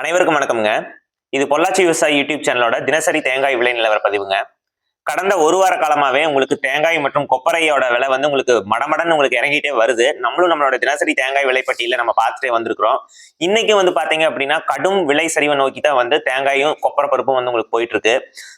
அனைவருக்கும் வணக்கம்ங்க. இது பொள்ளாச்சி விவசாயி யூடியூப் சேனலோட தினசரி தேங்காய் விலை நிலவர பதிவுங்க. கடந்த ஒரு வார காலமாகவே உங்களுக்கு தேங்காய் மற்றும் கொப்பரையோட விலை வந்து உங்களுக்கு மடமடன்னு உங்களுக்கு இறங்கிட்டே வருது. நம்மளும் நம்மளோட தினசரி தேங்காய் விலைப்பட்டியில் நம்ம பார்த்துட்டே வந்திருக்கிறோம். இன்னைக்கு வந்து பார்த்தீங்க அப்படின்னா கடும் விலை சரிவை நோக்கி தான் வந்து தேங்காயும் கொப்பரை பருப்பும் வந்து உங்களுக்கு போயிட்டு இருக்கு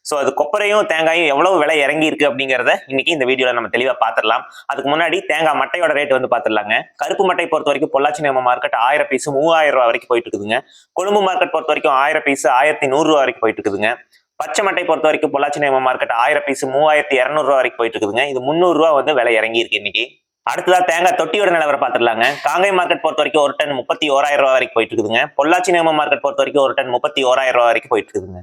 ஸோ அது கொப்பரையும் தேங்காயும் எவ்வளவு விலை இறங்கி இருக்கு அப்படிங்கிறத இன்னைக்கு இந்த வீடியோவில் நம்ம தெளிவாக பார்த்துடலாம். அதுக்கு முன்னாடி தேங்காய் மட்டையோட ரேட் வந்து பார்த்துடலாங்க. கருப்பு மட்டை பொறுத்த வரைக்கும் பொள்ளாச்சி நேம மார்க்கெட் ஆயிரம் பீஸ் மூவாயிரம் ரூபா வரைக்கும் போயிட்டு இருக்குதுங்க கொழும்பு மார்க்கெட் பொறுத்த வரைக்கும் ஆயிரம் பீஸ் ஆயிரத்தி நூறுரூவா வரைக்கும் போயிட்டு இருக்குதுங்க பச்சை மட்டை பொறுத்த வரைக்கும் பொள்ளாச்சி நேம மார்க்கெட் ஆயிரம் பீஸ் மூவாயிரத்தி இரநூறுவா வரைக்கும் போயிட்டு இருக்குதுங்க. இது முந்நூறு ரூபா வந்து விலை இறங்கி இருக்கு இன்னைக்கு. அடுத்ததா தேங்காய் தொட்டியோட நிலவரம் பார்த்துடலாங்க. காங்கை மார்க்கெட் பொறுத்த வரைக்கும் ஒரு டன் முப்பத்தி ஓராயிரம் ரூபா வரைக்கும் போயிட்டு இருக்குதுங்க. பொள்ளாச்சி நேம மார்க்கெட் பொறுத்த வரைக்கும் ஒரு டன் முப்பத்தி ஓராயிரம் ரூபா வரைக்கும் போயிட்டு இருக்குதுங்க.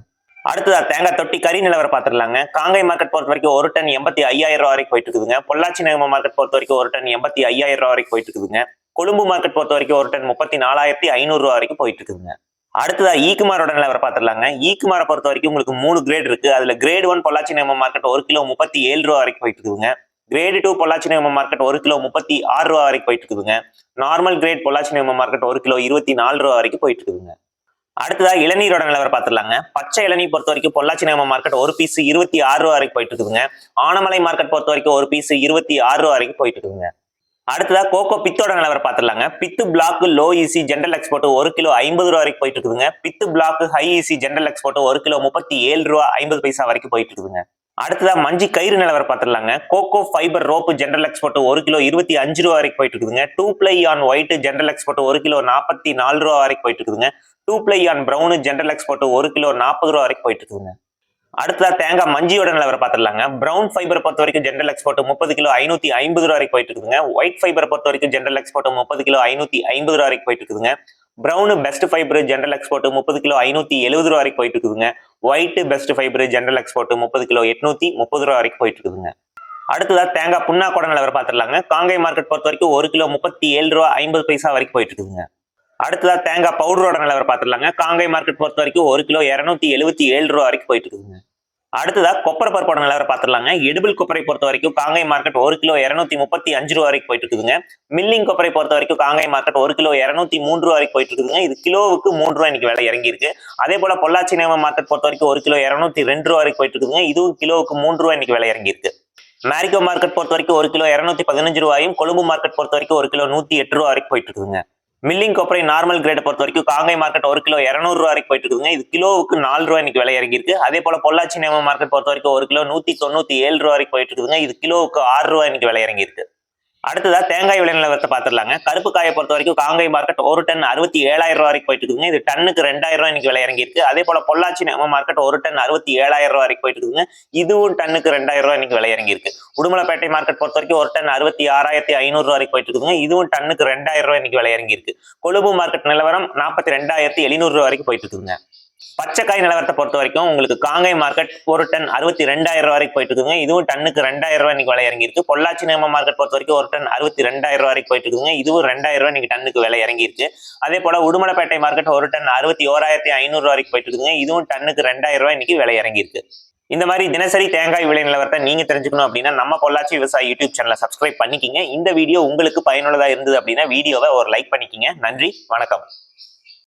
அடுத்ததா தேங்காய் தொட்டி கறி நிலவரம் பார்த்துடலாங்க. காங்கை மார்க்கெட் பொறுத்த வரைக்கும் ஒரு டன் எண்பத்தி ஐயாயிரம் ரூபா வரைக்கும் போயிட்டு இருக்குதுங்க. பொள்ளாச்சி நேம மார்க்கெட் பொறுத்த வரைக்கும் ஒரு டன் எண்பத்தி ஐயாயிரம் ரூபா வரைக்கும் போயிட்டு இருக்குதுங்க. கொழும்பு மார்க்கெட் பொறுத்த வரைக்கும் ஒரு டன் முப்பத்தி நாலாயிரத்தி ஐநூறு ரூபா வரைக்கும் போயிட்டு இருக்குதுங்க. அடுத்ததா e ஈக்குமாரோட நிலவரை பார்த்துடலாங்க. E ஈக்குமாரை பொறுத்த வரைக்கும் உங்களுக்கு மூணு கிரேட் இருக்கு. அதுல கிரேட் ஒன் பொள்ளாச்சி நேம மார்க்கெட் ஒரு கிலோ முப்பத்தி ஏழு ரூபா வரைக்கும் போயிட்டு இருக்குதுங்க. கிரேட் டூ பொள்ளாச்சி நேம மார்க்கெட் ஒரு கிலோ முப்பத்தி ஆறு ரூபா வரைக்கும் போயிட்டு இருக்குதுங்க. நார்மல் கிரேட் பொள்ளாச்சி நேம மார்க்கெட் ஒரு கிலோ இருபத்தி நாலு ரூபா வரைக்கும் போயிட்டு இருக்குதுங்க. அடுத்ததா இளநீரோட நிலவரம் பார்த்துடலாங்க. பச்சை இளநீர் பொறுத்த வரைக்கும் பொள்ளாச்சி நேம மார்க்கெட் ஒரு பீஸ் இருபத்தி ஆறு ரூபா வரைக்கும் போயிட்டு இருக்குதுங்க. ஆனமலை மார்க்கெட் பொறுத்த வரைக்கும் ஒரு பீஸ் இருபத்தி ஆறு ரூபா வரைக்கும் போயிட்டு இருக்குதுங்க. அடுத்ததா கோகோ பித்தோட நிலவரம் பார்த்துடலாங்க. பித்து black low EC general export ஒரு கிலோ ஐம்பது ரூபா வரைக்கும் போயிட்டு இருக்குதுங்க. பித்து black high EC general export ஒரு கிலோ முப்பத்தி ஏழு ரூபா ஐம்பது பைசா வரைக்கும் போயிட்டு இருக்குதுங்க. அடுத்ததா மஞ்சி கயிறு நிலவரம் பார்த்துடலாங்க. Coco fibre rope general export ஒரு கிலோ இருபத்தி அஞ்சு ரூபா வரைக்கும் போயிட்டு இருக்குதுங்க. Two ply on white general export ஒரு கிலோ நாற்பத்தி நாலு ரூபா வரைக்கும் போயிட்டு இருக்குதுங்க. Two ply on brown general export ஒரு கிலோ நாற்பது ரூபா வரைக்கும் போயிட்டு இருக்குதுங்க. அடுத்ததா தேங்காய் மஞ்சியோட நிலவரம் பார்த்துடலாங்க. ப்ரௌன் ஃபைபர் பொறுத்த வரைக்கும் ஜென்ரல் எக்ஸ்போர்ட் முப்பது கிலோ ஐநூத்தி ஐம்பது ரூபா வரைக்கும் போயிட்டு இருக்குதுங்க. ஒயிட் ஃபைபர் பொறுத்த வரைக்கும் ஜென்ரல் எக்ஸ்போர்ட் முப்பது கிலோ ஐநூத்தி ஐம்பது ரூபா வரைக்கும் போயிட்டு இருக்குதுங்க. Brown best fibre general export முப்பது கிலோ ஐநூத்தி எழுபது ரூபா வரைக்கும் போயிட்டு இருக்குதுங்க. White best fibre general export முப்பது கிலோ எட்நூத்தி முப்பது ரூபா வரைக்கும் போயிட்டு இருக்குதுங்க. அடுத்ததா தேங்காய் புண்ணா கூட நிலவரம் பார்த்துடலாங்க. காங்கை மார்க்கெட் பொறுத்த வரைக்கும் ஒரு கிலோ முப்பத்தி ஏழு ரூபா ஐம்பது பைசா வரைக்கும் போயிட்டு இருக்குதுங்க. அடுத்ததா தேங்காய் பவுடரோட நிலவரம் பார்த்துடலாங்க. காங்கை மார்க்கெட் பொறுத்த வரைக்கும் ஒரு கிலோ இரநூத்தி எழுபத்தி ஏழு ரூபா வரைக்கும் போயிட்டு இருக்குதுங்க. அடுத்ததா கொப்பரை பருப்போட நிலவரம் பார்த்துடலாங்க. எடுபிள் கொப்பரை பொறுத்த வரைக்கும் காங்கை மார்க்கெட் ஒரு கிலோ இரநூத்தி முப்பத்தி அஞ்சு ரூபா வரைக்கும் போயிட்டு இருக்குதுங்க. மில்லிங் கொப்பரை பொறுத்த வரைக்கும் காங்கை மார்க்கெட் ஒரு கிலோ இரநூத்தி மூன்று ரூபா வரைக்கும் போயிட்டு இருக்குதுங்க. இது கிலோவுக்கு மூன்று ரூபா இன்னைக்கு விலை இறங்கி இருக்கு அதே போல பொள்ளாச்சி நேம மார்க்கெட் பொறுத்த வரைக்கும் ஒரு கிலோ இரநூத்தி ரெண்டு ரூபா வரைக்கும் போயிட்டு இருக்குதுங்க. இதுவும் கிலோவுக்கு மூன்று ரூபா இன்னைக்கு விலை இறங்கி இருக்கு மேரிகோ மார்க்கெட் பொறுத்த வரைக்கும் ஒரு கிலோ இரநூத்தி பதினஞ்சு ரூபாயும் கொழும்பு மார்க்கெட் பொறுத்த வரைக்கும் ஒரு கிலோ நூத்தி எட்டு ரூபா வரைக்கும் போயிட்டு இருக்குதுங்க. மில்லிங் கொப்பரை நார்மல் கிரேட் பொறுத்த வரைக்கும் காங்கை மார்க்கெட் ஒரு கிலோ இரநூறுவா ரூபா வரைக்கும் போயிட்டு இருக்குதுங்க. இது கிலோவுக்கு நாலு ரூபா இன்னைக்கு விலை இறங்கியிருக்கு. அதே போல பொள்ளாச்சி நேம மார்க்கெட் பொறுத்த வரைக்கும் ஒரு கிலோ நூத்தி தொண்ணூத்தி ஏழு ரூபா வரைக்கும் போயிட்டு இருக்குதுங்க. இது கிலோவுக்கு ஆறு ரூபா இன்னைக்கு விலை இறங்கியிருக்கு. அடுத்ததா தேங்காய் விலை நிலவரத்தை பார்த்துடலாங்க. கருப்பு காயை பொறுத்த வரைக்கும் காங்கை மார்க்கெட் ஒரு டன் அறுபத்தி ஏழாயிரம் ரூபா வரைக்கும் போயிட்டு இருக்குதுங்க இது டன்னுக்கு ரெண்டாயிரம் ரூபாய் இன்னைக்கு விலை இறங்கிருக்கு அதே போல பொள்ளாச்சி நம்ம மார்க்கெட் ஒரு டன் அறுபத்தி ஏழாயிரம் ரூபா வரைக்கும் போயிட்டு இருக்குதுங்க இதுவும் டன்னுக்கு ரெண்டாயிரம் ரூபாய் இன்னைக்கு விலை இறங்கிருக்கு உடுமலைப்பேட்டை மார்க்கெட் பொறுத்த வரைக்கும் ஒரு டன் அறுபத்தி ஆறாயிரத்தி ஐநூறு ரூபா வரைக்கும் போயிட்டு இருக்குங்க. இதுவும் டன்னுக்கு ரெண்டாயிரம் ரூபாய் இன்னைக்கு விலை இறங்கிருக்கு கொழும்பு மார்க்கெட் நிலவரம் நாற்பத்தி ரெண்டாயிரத்தி எழுநூறு ரூபா வரைக்கும் போயிட்டு இருக்குங்க. பச்சைக்காய் நிலவரத்தை பொறுத்த வரைக்கும் உங்களுக்கு காங்கை மார்க்கெட் ஒரு டன் அறுபத்தி ரெண்டாயிரம் ரூபாய் வரைக்கும் போயிட்டு இருக்குங்க. இதுவும் டன்னுக்கு ரெண்டாயிரம் ரூபாய் இன்னைக்கு விலை இறங்கி இருக்கு பொள்ளாச்சி நேம மார்க்கெட் பொறுத்த வரைக்கும் ஒரு டன் அறுபத்தி ரெண்டாயிரம் ரூபாய் வரைக்கும் போயிட்டு இருக்குங்க. இதுவும் ரெண்டாயிரம் ரூபாய் இன்னைக்கு டன்னுக்கு விலை இறங்கியிருக்கு. அதே போல உடுமலைப்பேட்டை மார்க்கெட் ஒரு டன் அறுபத்தி ஓராயிரத்தி ஐநூறு ரூபாய் வரைக்கும் போயிட்டு இருக்குங்க. இதுவும் டன்னுக்கு ரெண்டாயிரம் ரூபாய் இன்னைக்கு விலை இறங்கியிருக்கு. இந்த மாதிரி தினசரி தேங்காய் விலை நிலவரத்தை நீங்க தெரிஞ்சுக்கணும் அப்படின்னா நம்ம பொள்ளாச்சி விவசாய யூடியூப் சேனலை சப்ஸ்கிரைப் பண்ணிக்கிங்க. இந்த வீடியோ உங்களுக்கு பயனுள்ளதா இருந்தது அப்படின்னா வீடியோவை ஒரு லைக் பண்ணிக்கிங்க. நன்றி வணக்கம்.